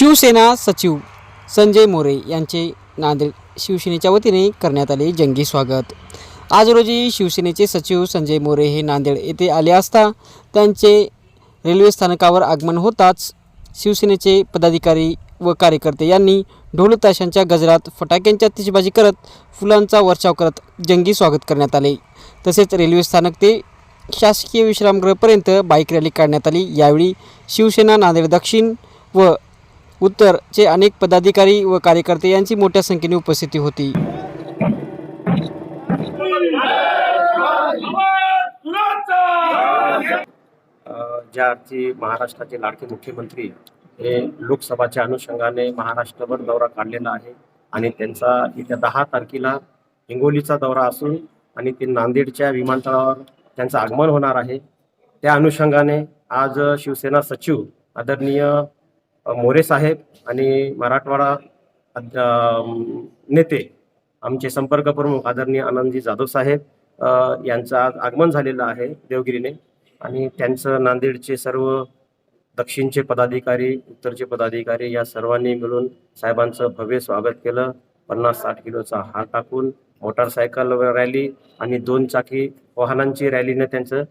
शिवसेना सचिव संजय मोरे यांचे नांदेड शिवसेनेच्या वतीने करण्यात आले जंगी स्वागत. आज रोजी शिवसेनेचे सचिव संजय मोरे हे नांदेड येथे आले असता त्यांचे रेल्वे स्थानकावर आगमन होताच शिवसेनेचे पदाधिकारी व कार्यकर्ते यांनी ढोलताशांच्या गजरात फटाक्यांच्या तिजबाजी करत फुलांचा वर्षाव करत जंगी स्वागत करण्यात आले. तसेच रेल्वे स्थानक ते शासकीय विश्रामगृहापर्यंत बाईक रॅली काढण्यात आली. यावेळी शिवसेना नांदेड दक्षिण व उत्तरचे अनेक पदाधिकारी व कार्यकर्ते यांची मोठ्या संख्येने उपस्थिती होती. ज्या अर्थी महाराष्ट्राचे लाडके मुख्यमंत्री हे लोकसभाच्या अनुषंगाने महाराष्ट्रभर दौरा काढलेला आहे आणि त्यांचा येत्या दहा तारखेला हिंगोलीचा दौरा असून आणि ते नांदेडच्या विमानतळावर त्यांचं आगमन होणार आहे. त्या अनुषंगाने आज शिवसेना सचिव आदरणीय मोरे साहेब आणि मराठवाडा नेते आमचे संपर्क प्रमुख आदरणीय आनंदजी जाधव साहेब यांचं आज आगमन झालेलं आहे देवगिरीने. आणि त्यांचं नांदेडचे सर्व दक्षिणचे पदाधिकारी उत्तरचे पदाधिकारी या सर्वांनी मिळून साहेबांचं भव्य स्वागत केलं. पन्नास साठ किलोचा हार टाकून मोटारसायकल रॅली आणि दोन चाकी वाहनांची रॅलीने त्यांचं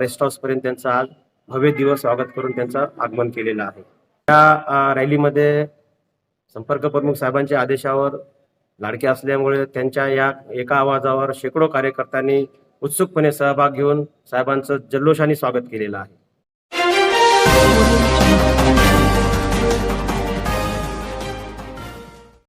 रेस्ट हाऊसपर्यंत त्यांचं आज भव्य दिवस स्वागत करून त्यांचं आगमन केलेलं आहे. या रॅलीमध्ये संपर्क प्रमुख साहेबांच्या आदेशावर लाडके असल्यामुळे त्यांच्या या एका आवाजावर शेकडो कार्यकर्त्यांनी उत्सुकपणे सहभाग घेऊन साहेबांचं जल्लोषाने स्वागत केलेलं आहे.